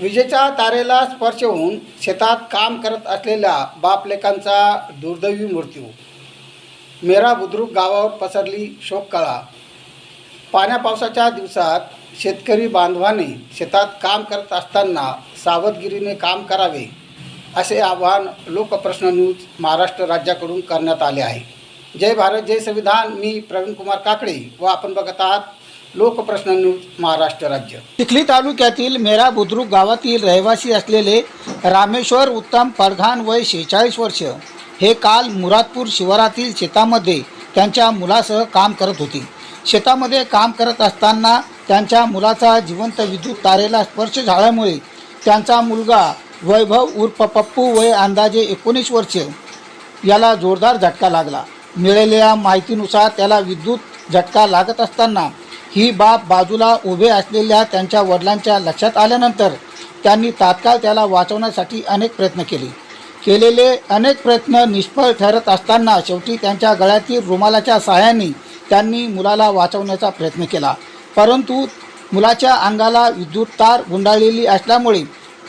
विजेच्या तारेला स्पर्श होऊन शेतात काम करत असलेल्या बापलेकांचा दुर्दैवी मृत्यू. मेरा बुद्रुक गावावर पसरली शोककळा. पाण्या पावसाच्या दिवसात शेतकरी बांधवाने शेतात काम करत असताना सावधगिरीने काम करावे असे आवाहन लोकप्रश्न न्यूज महाराष्ट्र राज्याकडून करण्यात आले आहे. जय भारत जय संविधान. मी प्रवीण कुमार काकडे व आपण बघत आहात लोकप्रश्न न्यूज महाराष्ट्र राज्य. चिखली तालुक्यातील मेरा बुद्रुक गावातील रहिवासी असलेले रामेश्वर उत्तम परघान वय शेहेचाळीस वर्ष हे काल मुरादपूर शिवारातील शेतामध्ये त्यांच्या मुलासह काम करत होते. शेतामध्ये काम करत असताना त्यांच्या मुलाचा जिवंत विद्युत तारेला स्पर्श झाल्यामुळे त्यांचा मुलगा वैभव उर्फ पप्पू वय अंदाजे एकोणीस वर्ष याला जोरदार झटका लागला. मिळालेल्या माहितीनुसार त्याला विद्युत झटका लागत असताना ही बाब बाजूला उभे असलेल्या त्यांच्या वडिलांच्या लक्षात आल्यानंतर त्यांनी तात्काळ त्याला वाचवण्यासाठी अनेक प्रयत्न केले. केलेले अनेक प्रयत्न निष्फळ ठरत असताना शेवटी त्यांच्या गळ्यातील रुमालाच्या सहाय्याने त्यांनी मुलाला वाचवण्याचा प्रयत्न केला. परंतु मुलाच्या अंगाला विद्युत तार गुंडाळलेली असल्यामुळे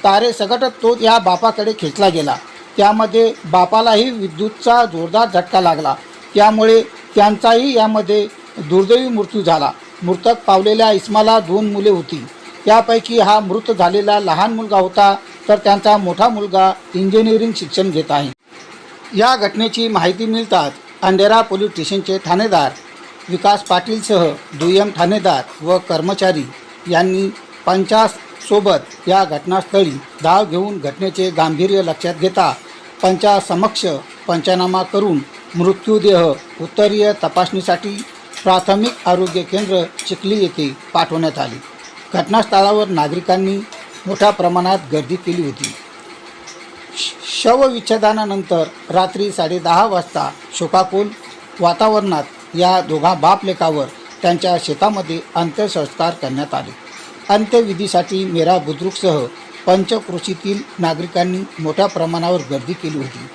तारे सगटत तो या बापाकडे खेचला गेला. त्यामध्ये बापालाही विद्युतचा जोरदार झटका लागला. त्यामुळे त्यांचाही यामध्ये दुर्दैवी मृत्यू झाला. मृतक पावलेल्या इस्माला दोन मुले होती. त्यापैकी हा मृत झालेला लहान मुलगा होता तर त्यांचा मोठा मुलगा इंजिनिअरिंग शिक्षण घेत आहे. या घटनेची माहिती मिळताच अंडेरा पोलीस स्टेशनचे ठाणेदार विकास पाटीलसह दुय्यम ठाणेदार व कर्मचारी यांनी पंचास सोबत या घटनास्थळी धाव घेऊन घटनेचे गांभीर्य लक्षात घेता पंचासमक्ष पंचनामा करून मृत्यूदेह उत्तरीय तपासणीसाठी प्राथमिक आरोग्य केंद्र चिखली येथे पाठवण्यात आले. घटनास्थळावर नागरिकांनी मोठ्या प्रमाणात गर्दी केली होती. शवविच्छेदनानंतर रात्री साडेदहा वाजता शोकाकुल वातावरणात या दोघा बापलेकावर त्यांच्या शेतामध्ये अंत्यसंस्कार करण्यात आले. अंत्यविधीसाठी मेरा बुद्रुकसह पंचकृषीतील नागरिकांनी मोठ्या प्रमाणावर गर्दी केली होती.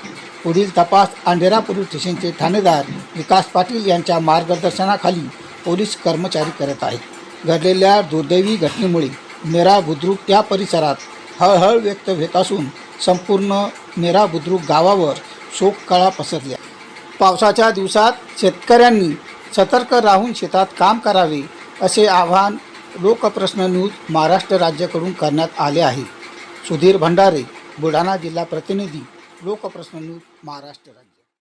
पुढील तपास अंधेरा पोलीस स्टेशनचे ठाणेदार विकास पाटील यांच्या मार्गदर्शनाखाली पोलीस कर्मचारी करत आहेत. घडलेल्या दुर्दैवी घटनेमुळे मेरा बुद्रुक त्या परिसरात हळहळ व्यक्त होत असून संपूर्ण मेरा बुद्रुक गावावर शोककळा पसरल्या. पावसाच्या दिवसात शेतकऱ्यांनी सतर्क राहून शेतात काम करावे असे आवाहन लोकप्रश्न न्यूज महाराष्ट्र राज्याकडून करण्यात आले आहे. सुधीर भंडारे बुलढाणा जिल्हा प्रतिनिधी लोकप्रश्न न्यूज. महाराष्ट्र राज्य.